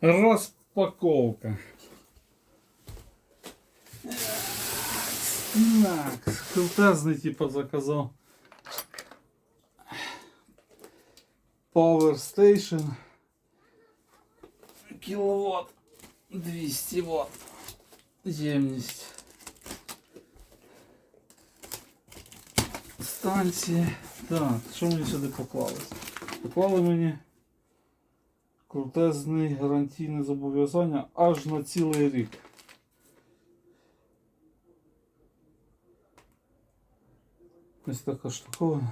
Розпаковка. Так, крутезний типа заказав. Power Station. Кіловат 200 Вт. Ємність. Станції. Так, що мені сюди поклали? Поклали мені крутезний гарантійне зобов'язання аж на цілий рік. Ось така штуковина.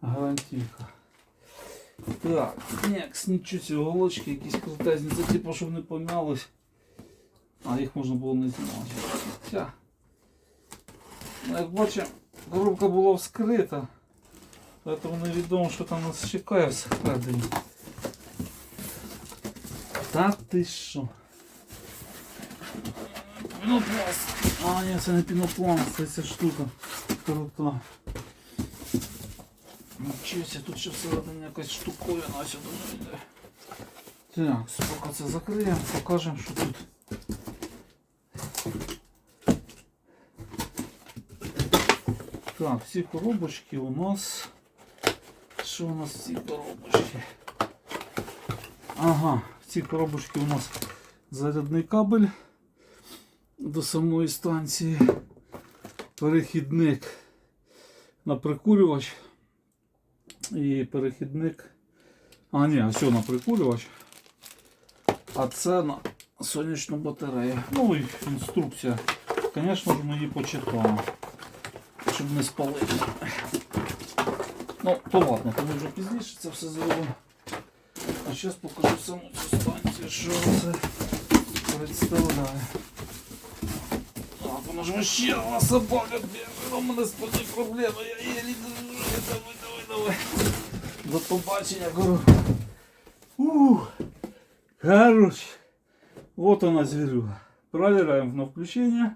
Гарантійка. Так, некс, нічого ці голочки якісь крутезні. Це типу, щоб не пом'ялось. А їх можна було не знімати. Ну, як бачимо, коробка була вскрита. Тому невідомо, що там нас чекає всередині. Та ти що? Пінопласт. А, ні, це не пінопласт, це ця штука. Крута. Нічого, тут ще всередині якась штуковина сюди йде. Так, поки це закриємо, покажемо, що тут. Так, всі коробочки у нас. Що у нас в цій коробочці? Ага, в цій коробочці у нас зарядний кабель до самої станції. Перехідник на прикурювач. І перехідник. А, ні, все на прикурювач. А це на сонячну батарею. Ну і інструкція. Звісно ж, ми її почитаємо. Щоб не спалити. Ну, то ладно, то вже пізніше це все зробимо. А зараз покажу саму цю станцію, що це представляє. Так, вона ж ще одна собака бігає, у мене спальні проблеми, я її держу, давай, давай, давай. До побачення, гору. Ух, короче, вот она зверюга. Проверяем на включение.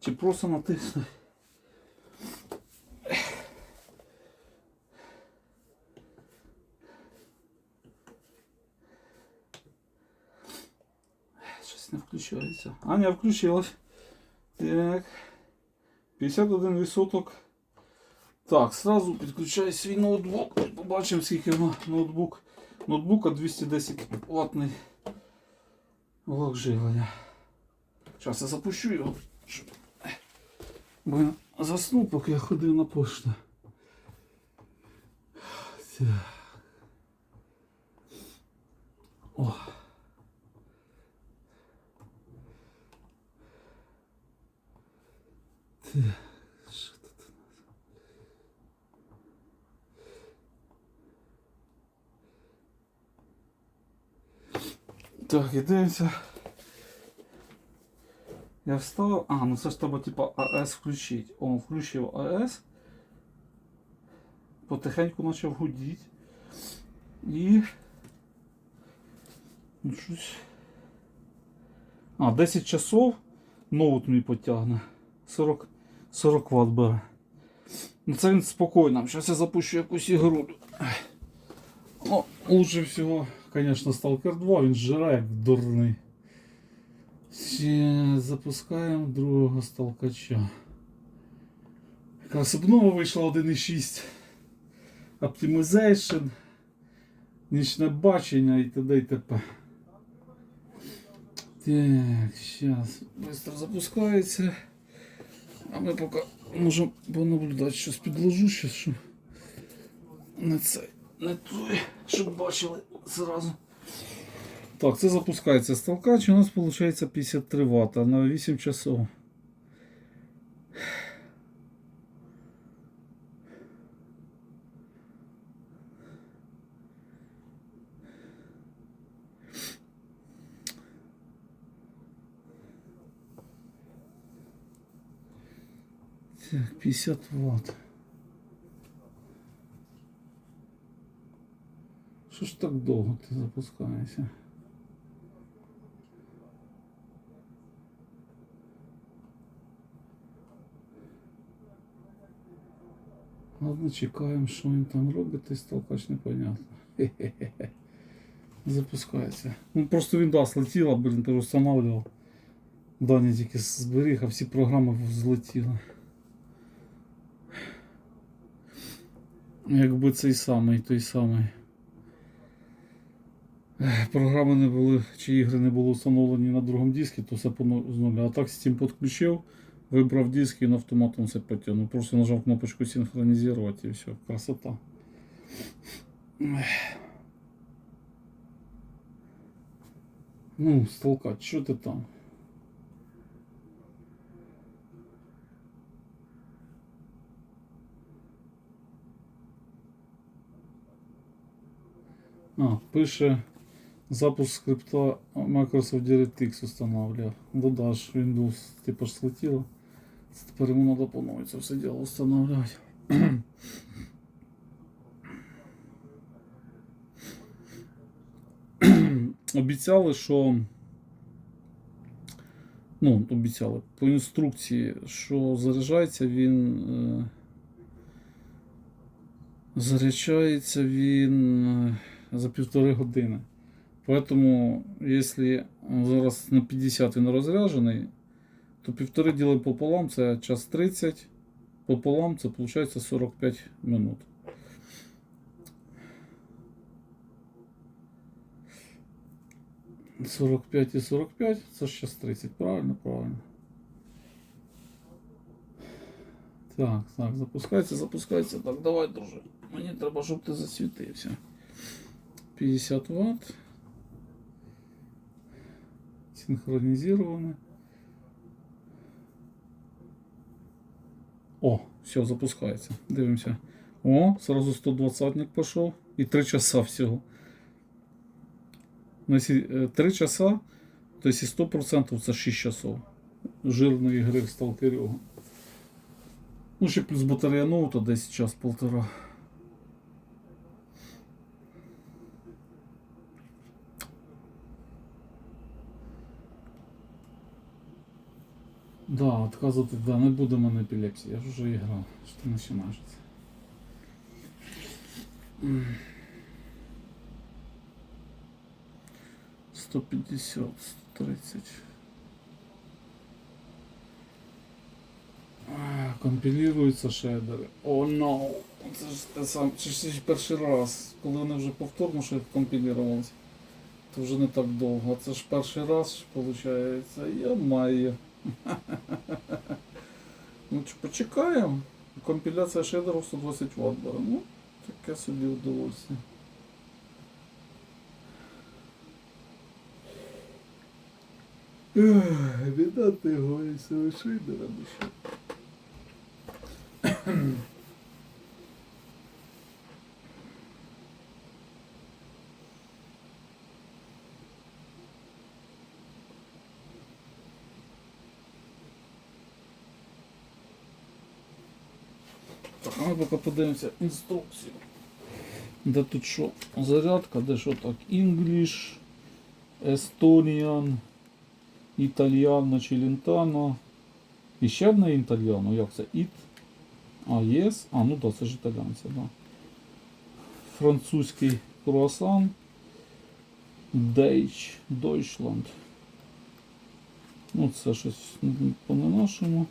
Чи просто натиснуть. Не включається. А, не включилась. Так. 51 відсоток. Так, сразу підключаю свій ноутбук. Побачимо, скільки ноутбук. Ноутбука 210 ватний блок живлення. Зараз я запущу його. Бо я заснув, поки я ходив на пошту. Так. О. що тут у нас? Так, і дивимося. Я встав. А, ну це ж треба типа АС включити. О, включив АС. Потихеньку почав гудіти. І. Ну, щось. А, 10 часов ноут мені потягне. 40, 40 Вт бере. Ну це він спокійно. Зараз я запущу якусь ігру. Ну, лучше всього, звісно, Stalker 2, він жре як дурний. Запускаємо другого сталкача. Якраз обнова вийшла 1.6. Optimization, нічне бачення і т.д. і т.п. Так, зараз швидко запускається. А ми поки можемо понаблюдати, щось підложу, щось, щоб не це, не той, щоб бачили зразу. Так, це запускається сталкач, у нас виходить 53 Вт на 8 часов. 50 Вт. Що ж так довго ти запускаєшся? Ладно, чекаємо, що він там робить, і сталкач непонятно. Хе-хе-хе. Запускається. Ну просто Windows слетіла, блін, ти встановлював. Дані тільки зберіг, а всі програми злетіли. Якби цей самий, той самий. Програми не були, чи ігри не були встановлені на другому диску, то все по ну- нуля. А так Steam підключив, вибрав диск і на автоматом все потягнув. Просто нажав кнопочку синхронізувати і все. Красота. Ну, столкач, що ти там? А, пише запуск скрипта Microsoft DirectX устанавливав. Додаш Windows, типу ж слетіло. Це Тепер йому треба по це все діло встановлювати. Обіцяли, що. Ну, обіцяли по інструкції, що заряджається він. Е, заряджається він е, за півтори години. Поэтому, якщо зараз на 50 він розряджений, то півтори діли пополам це час 30, пополам це виходить 45 минут. Сорок п'ять і 45 це ж час 30, правильно, правильно. Так, так, запускається, запускається. Так, давай, друже. Мені треба, щоб ти засвітився. 50 Вт. Синхронизировано. О, все, запускається. Дивимося. О, сразу 120 пішов. І 3 часа всього. Ну, 3 часа, то якщо 100% це 6 часов. Жирної гри в сталкерього. Ну, ще плюс батарея ноута десь час полтора. Да, отказувати, да, не буде мене епілепсії, я ж вже грав. Що ти починаєш? М. 150, 130. А, Компілюються шейдери. О, oh, no. Це ж те сам, це ж перший раз, коли вони вже повторно ще компілювалися. То вже не так довго. Це ж перший раз, виходить. Я маю. Ну, почекаємо. Компіляція шейдеру 120 Вт бере. Ну, таке собі удовольствие. Віддати його і себе шейдера душу. Ми поки подивимося інструкцію. Де тут що? Зарядка, де що так? English, Estonian, Італіано, Челентано. І ще одне італіано, як це? Іт. А, єс. А, ну так, це ж італіанці, да. Французький круасан. Дейч, Deutschland. Ну, це щось по не нашому.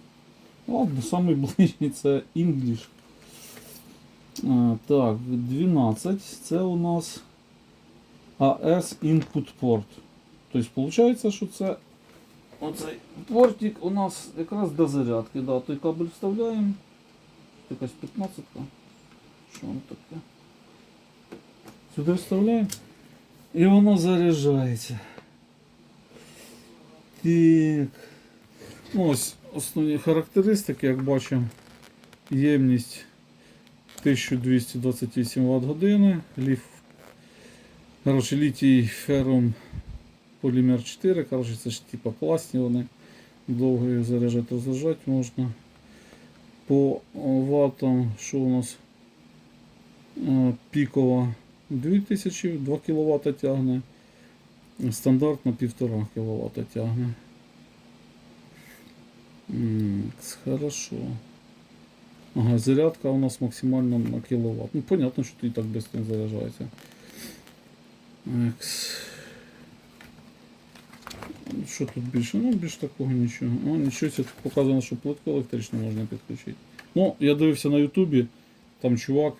Ладно, самий ближній це English. Так, 12. Це у нас AS Input Port. Тобто, виходить, що це оцей портик у нас якраз до зарядки. Да, той кабель вставляємо. Якась 15 -ка. Що воно таке? Сюди вставляємо. І воно заряджається. Так. Ну, ось основні характеристики, як бачимо, ємність 1228 Вт години, ліф, літій ферум полімер 4, коротше, це ж типа пластні вони, довго заряджати, розряджати можна. По ватам, що у нас Е, пікова 2000, 2 кВт тягне, стандартна 1,5 кВт тягне. М, Хорошо. Ага, зарядка у нас максимально на кіловат. Ну, понятно, що і так швидко заряджається. Що тут більше? Ну, більш такого нічого. О, нічого, тут показано, що плитку електричну можна підключити. Ну, я дивився на Ютубі, там чувак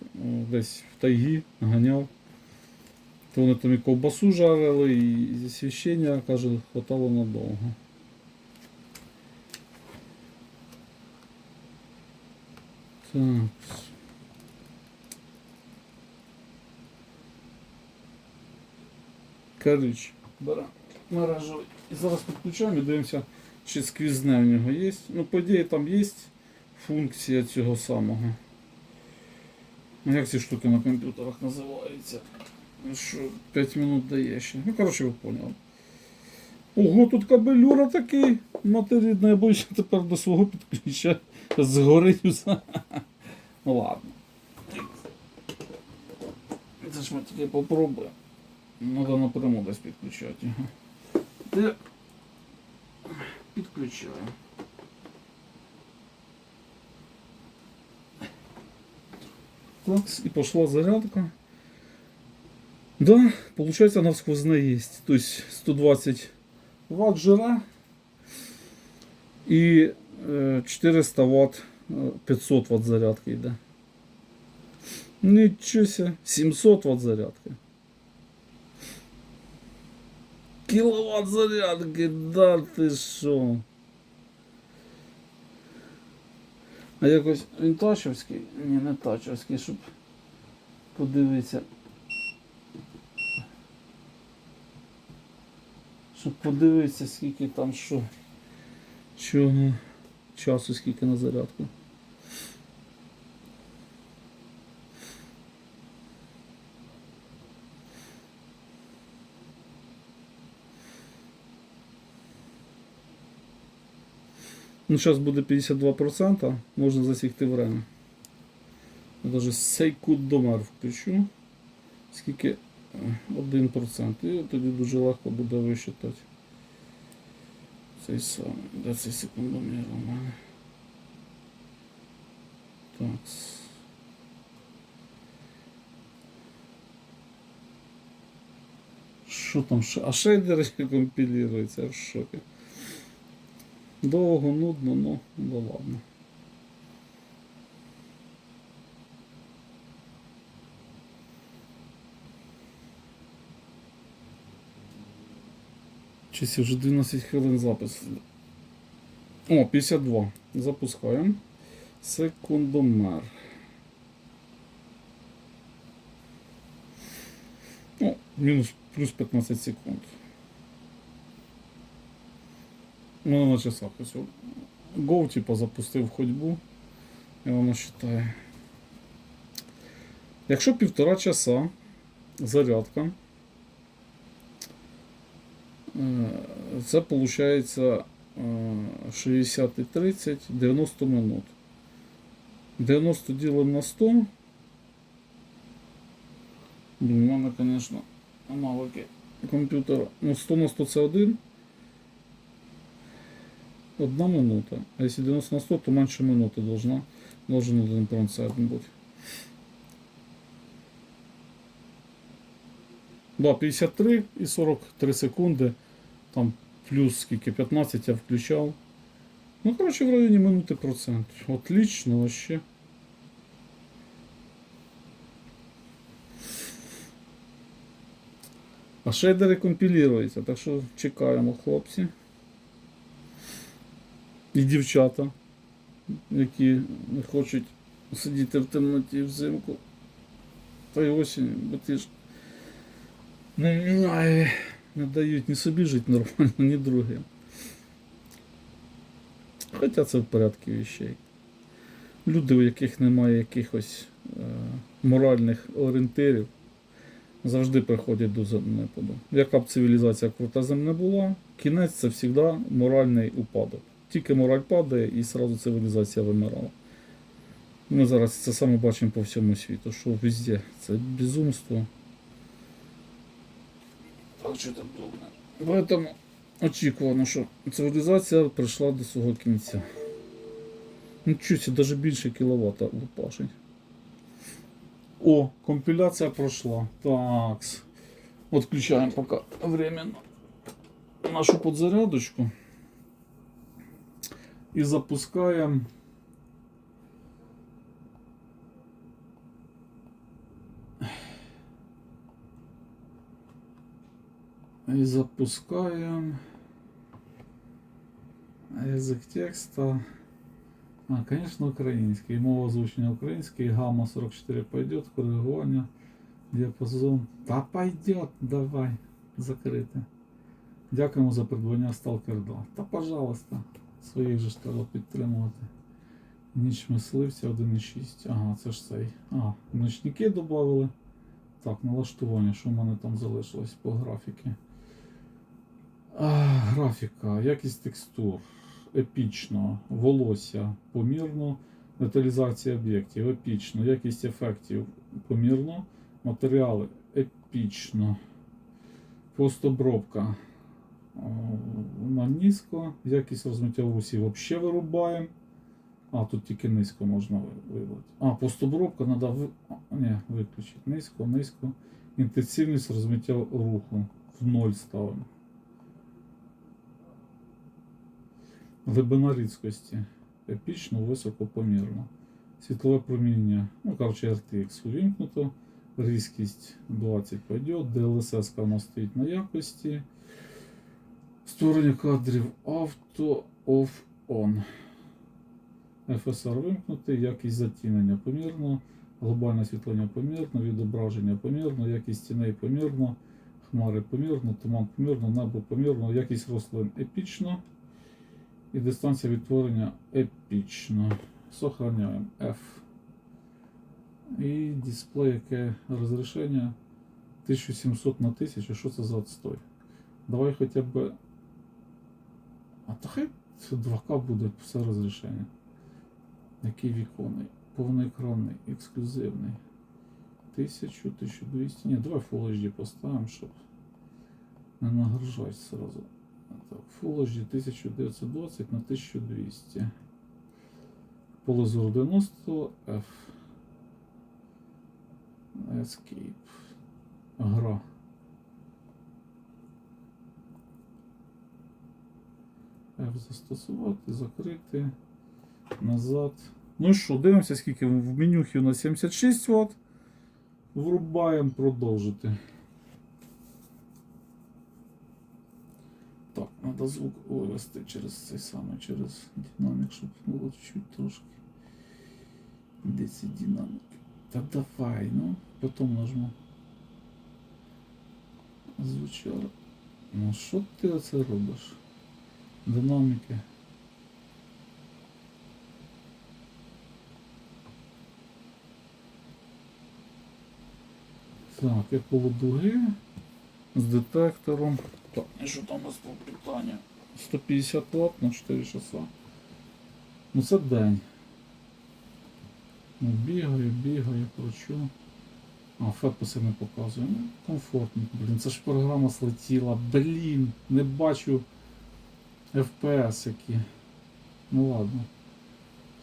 десь в тайгі ганяв. То вони там і ковбасу жарили, і освіщення, каже, хватало надовго. Так. Коротше, беремо мережу. І зараз підключаємо і дивимося, чи сквізне в нього є. Ну, по ідеї, там є функція цього самого. Ну, Як ці штуки на комп'ютерах називаються? Ну, Що 5 минут дає ще. Ну, коротше, ви поняли. Ого, тут кабелюра такий матерідний, я боюся тепер до свого підключа згорить. Ну ладно. Це ж ми тільки попробуємо. Надо напряму десь підключати. Де підключаю. Так, і пошла зарядка. Да, получается она сквозная есть. То есть 120 ватт жира э, 400 ватт, э, 500 ватт зарядки йде. Нічого себе, 700 ватт зарядки. Кіловат зарядки, да ти що? А якось він тачовський? Ні, не тачовський, щоб подивитися. Щоб подивитися, скільки там що. Чого часу, скільки на зарядку. Ну, зараз буде 52%, можна засікти время. Я даже секундомер включу. Скільки? Е, 1%. І тоді дуже легко буде висчитати. Цей самий. Де цей секундомер у мене? Так. Що там? А шейдери компілюються, я в шокі. Довго, нудно, ну, ну ладно. Чись вже 12 хвилин запис. О, 52. Запускаємо. Секундомер. О, мінус плюс 15 секунд. Ну, на часах ось. Go, типа, запустив ходьбу. І воно вважає. Якщо півтора часа зарядка, це виходить 60 і 30, 90 минут. 90 ділимо на 100. У мене, звісно, аналоги комп'ютера. Ну, 100 на 100 це один. Одна минута. А если 90 на 100, то меньше минуты должна, должен один процент бути. Да, 53 і 43 секунди. Там плюс скільки 15 я включав. Ну, короче, в районі минути процент. Отлично вообще. А шейдери компілюються, так що чекаємо, хлопці. І дівчата, які не хочуть сидіти в темноті взимку. Та й осінь, бо ти ж не, ай, не дають ні собі жити нормально, ні другим. Хоча це в порядку вещей. Люди, у яких немає якихось е, моральних орієнтирів, завжди приходять до занепаду. Яка б цивілізація крутезем не була, кінець це завжди моральний упадок. Тільки мораль падає і одразу цивілізація вимирала. Ми зараз це саме бачимо по всьому світу, що везде це безумство. Так що там добре. Поэтому очікувано, що цивілізація прийшла до свого кінця. Ну чуть навіть більше кіловата лупашить. О, компіляція пройшла. Так. Отключаем пока временно нашу подзарядочку. И запускаем И запускаем язык текста. А, конечно, український. Мова озвучення український. Гамма 44 пойдет, коригування, діапазон. Та пойдет, давай. Закрите. Дякуємо за придбання Stalker 2. Та пожалуйста, своїх же треба підтримувати. Ніч мисливця 1.6. Ага, це ж цей. А, ночники додали. Так, налаштування, що в мене там залишилось по графіки. Графіка, якість текстур, епічно, волосся помірно, деталізація об'єктів, епічно, якість ефектів помірно, матеріали епічно, постобробка на низько, якість розмиття русів взагалі вирубаємо. А, тут тільки низько можна ви- вибрати. А, постобробка треба ви... виключити. Низько, низько. Інтенсивність розмиття руху в ноль ставимо. Глибина рідкості. Епічно, високо, помірно. Світлове проміння, ну, коротше, RTX увімкнуто. Різкість 20 пойдет. DLSS нас стоїть на якості. Створення кадрів авто off on. FSR вимкнутий, якість затінення помірно, глобальне освітлення помірно, відображення помірно, якість тіней помірно, хмари помірно, туман помірно, небо помірно, якість рослин епічно. І дистанція відтворення епічно. Сохраняємо F. І дисплей, яке розрішення 1700 на 1000. Що це за отстой? Давай хоча б. А то хай 2К буде все розрішення. Який віконний? Повноекранний, ексклюзивний. 1000, 1200. Ні, давай Full HD поставимо, щоб не нагружати сразу. Full HD 1920 на 1200. Поле зору 90 F. Escape. Гра. F застосувати, закрити. Назад. Ну і що, дивимося, скільки в менюхі у нас 76 Вт. Врубаємо продовжити. Так, треба звук вивести через цей самий, через динамік, щоб було чуть трошки. Де ці динаміки? Та давай, ну, потім нажму. Звучало. Ну що ти оце робиш? Динаміки. Так, як полудуги з детектором. Так, і що там у нас по питання? 150 Вт на 4 часа. Ну це день. Ну, бігаю, бігаю, кручу. А, фетписи не показує. Ну, комфортно. Блін, це ж програма слетіла. Блін, не бачу FPS які. Ну ладно.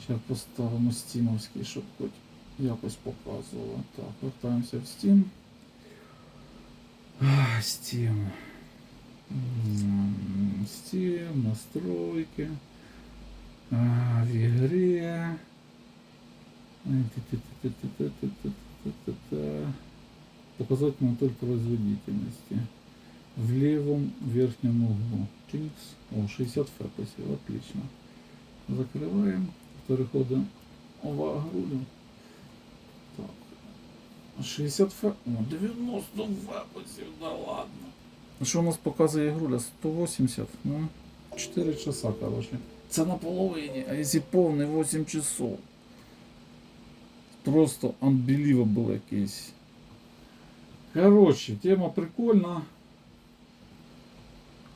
Зараз поставимо стімовський, щоб хоч якось показувало. Так, вертаємося в Steam. Steam, тем. З тем, настройки. В игре. показатель только производительности. В левом верхнем углу. Чинкс. О, 60 фэпасів. Отлично. Закрываем. Переходим в агрулю. Так. 60 фэ... О, 90 фэпосів, да ладно. А що у нас показує груля? 180. Ну, 4 часа, короче. Це на половині, а якщо повний 8 часов. Просто unbelievable якийсь. Короче, тема прикольна.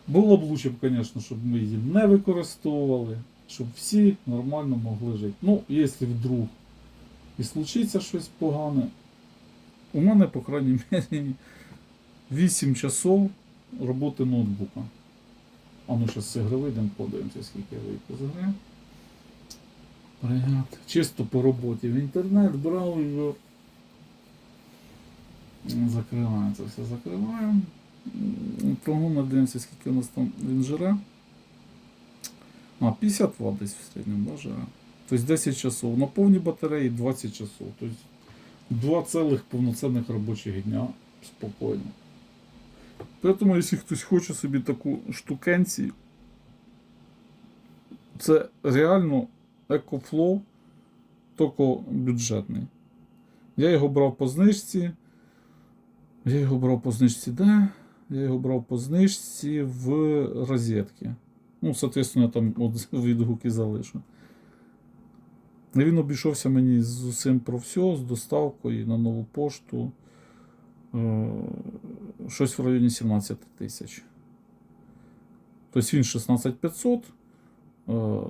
Було б лучше, звісно, щоб ми її не використовували, щоб всі нормально могли жити. Ну, якщо вдруг і случиться щось погане, у мене, по крайній мірі, 8 часов роботи ноутбука. А ну зараз з ігри вийдемо, подивимося, скільки я вийду з гри. Привіт. Чисто по роботі в інтернет, браузер. Закриваємо це все, закриваємо. Тому дивимося, скільки у нас там він жире. А, 50 Вт десь в середньому да. Тобто 10 часов. На повній батареї 20 часов. Тобто два цілих повноцінних робочих дня спокійно. Тому, якщо хтось хоче собі таку штукенцію, це реально екофлоу, тільки бюджетний. Я його брав по знижці. Я його брав по знижці де? Я його брав по знижці в розетки. Ну, соответственно, я там от відгуки залишу. І він обійшовся мені з усім про все, з доставкою на нову пошту. Е, щось в районі 17 тисяч. Тобто він 16500, е,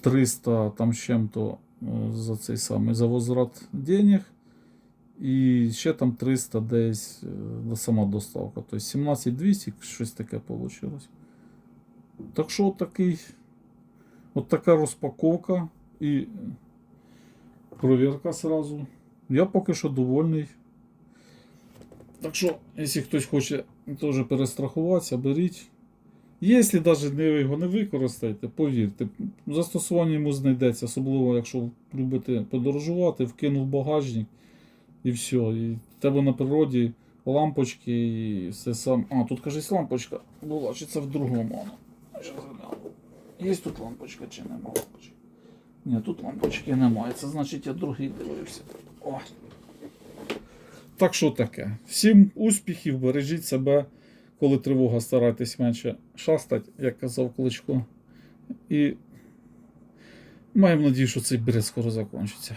300 там з чим-то е, за цей самий за возврат денег. І ще там 300 десь е, сама доставка. Тобто 17200, щось таке вийшло. Так що такий, от така розпаковка і провірка сразу. Я поки що довольний. Так що, якщо хтось хоче теж перестрахуватися, беріть. Якщо навіть ви його не використаєте, повірте, застосування йому знайдеться, особливо якщо любите подорожувати, вкинув багажник і все. І тебе на природі лампочки і все сам. А, тут кажись лампочка була, чи це в другому. Є тут лампочка чи нема лампочки? Ні, тут лампочки немає. Це значить я другий дивився. О. Так що таке? Всім успіхів, бережіть себе, коли тривога старайтесь менше шастать, як казав Кличко. І маємо надію, що цей бред скоро закінчиться.